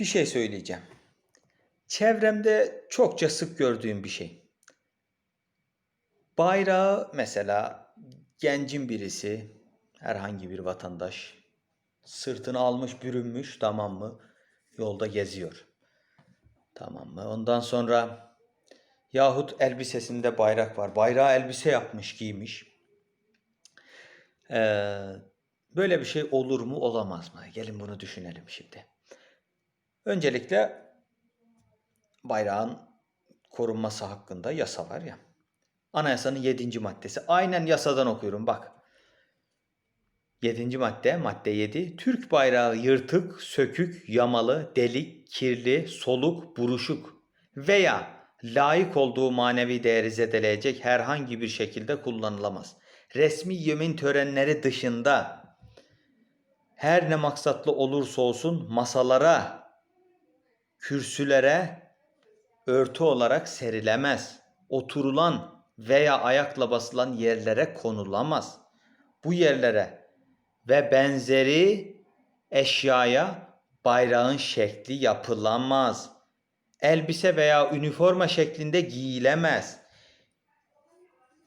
Bir şey söyleyeceğim. Çevremde çokça sık gördüğüm bir şey. Bayrağı mesela gencin birisi, herhangi bir vatandaş sırtına almış, bürünmüş tamam mı? Yolda geziyor. Tamam mı? Ondan sonra yahut elbisesinde bayrak var. Bayrağı elbise yapmış, giymiş. Ee, böyle bir şey olur mu, olamaz mı? Gelin bunu düşünelim şimdi. Öncelikle bayrağın korunması hakkında yasa var ya. Anayasanın 7. maddesi. Aynen yasadan okuyorum bak. 7. madde, madde 7. Türk bayrağı yırtık, sökük, yamalı, delik, kirli, soluk, buruşuk veya layık olduğu manevi değeri zedeleyecek herhangi bir şekilde kullanılamaz. Resmi yemin törenleri dışında her ne maksatlı olursa olsun masalara, kürsülere örtü olarak serilemez. Oturulan veya ayakla basılan yerlere konulamaz. Bu yerlere ve benzeri eşyaya bayrağın şekli yapılamaz. Elbise veya üniforma şeklinde giyilemez.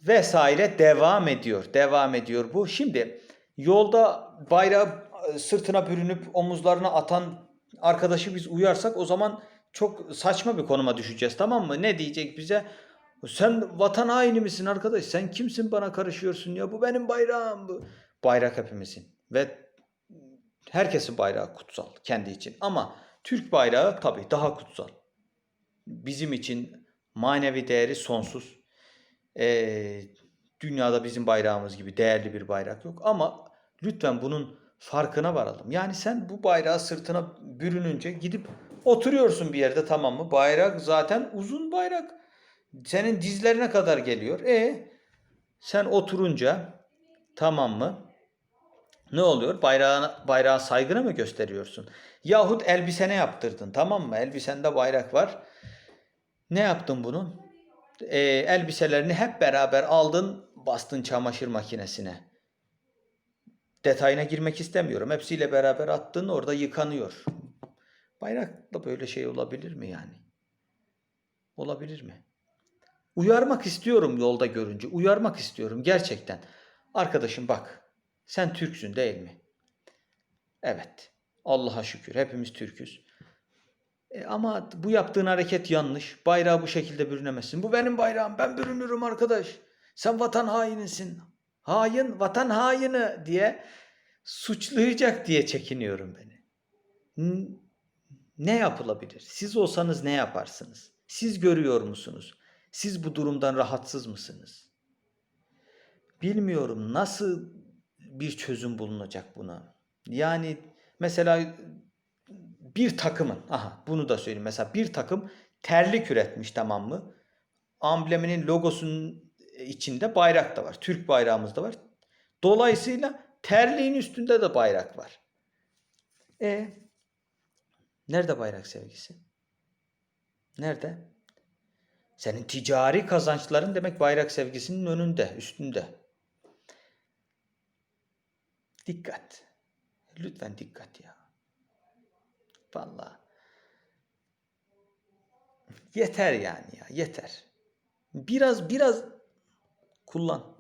Vesaire devam ediyor. Devam ediyor bu. Şimdi yolda bayrağı e, sırtına bürünüp omuzlarına atan arkadaşı biz uyarsak o zaman çok saçma bir konuma düşeceğiz tamam mı? Ne diyecek bize? Sen vatan haini misin arkadaş? Sen kimsin bana karışıyorsun ya? Bu benim bayrağım bu. Bayrak hepimizin ve herkesin bayrağı kutsal kendi için. Ama Türk bayrağı tabii daha kutsal. Bizim için manevi değeri sonsuz. Ee, dünyada bizim bayrağımız gibi değerli bir bayrak yok. Ama lütfen bunun farkına varalım. Yani sen bu bayrağı sırtına bürününce gidip oturuyorsun bir yerde tamam mı? Bayrak zaten uzun bayrak. Senin dizlerine kadar geliyor. E sen oturunca tamam mı? Ne oluyor? Bayrağına, bayrağa saygını mı gösteriyorsun? Yahut elbisene yaptırdın tamam mı? Elbisende bayrak var. Ne yaptın bunun? Ee, elbiselerini hep beraber aldın, bastın çamaşır makinesine. Detayına girmek istemiyorum. Hepsiyle beraber attın, orada yıkanıyor. Bayrakla böyle şey olabilir mi yani? Olabilir mi? Uyarmak istiyorum yolda görünce. Uyarmak istiyorum gerçekten. Arkadaşım bak. Sen Türksün değil mi? Evet. Allah'a şükür hepimiz Türküz. E ama bu yaptığın hareket yanlış. Bayrağı bu şekilde bürünemezsin. Bu benim bayrağım. Ben bürünürüm arkadaş. Sen vatan hainisin. Hain, vatan haini diye suçlayacak diye çekiniyorum beni. Ne yapılabilir? Siz olsanız ne yaparsınız? Siz görüyor musunuz? Siz bu durumdan rahatsız mısınız? Bilmiyorum nasıl bir çözüm bulunacak buna. Yani mesela bir takımın, aha bunu da söyleyeyim. Mesela bir takım terlik üretmiş tamam mı? Ambleminin logosunun içinde bayrak da var. Türk bayrağımız da var. Dolayısıyla terliğin üstünde de bayrak var. E nerede bayrak sevgisi? Nerede? Senin ticari kazançların demek bayrak sevgisinin önünde, üstünde. Dikkat. Lütfen dikkat ya. Vallahi. Yeter yani ya, yeter. Biraz biraz kullan.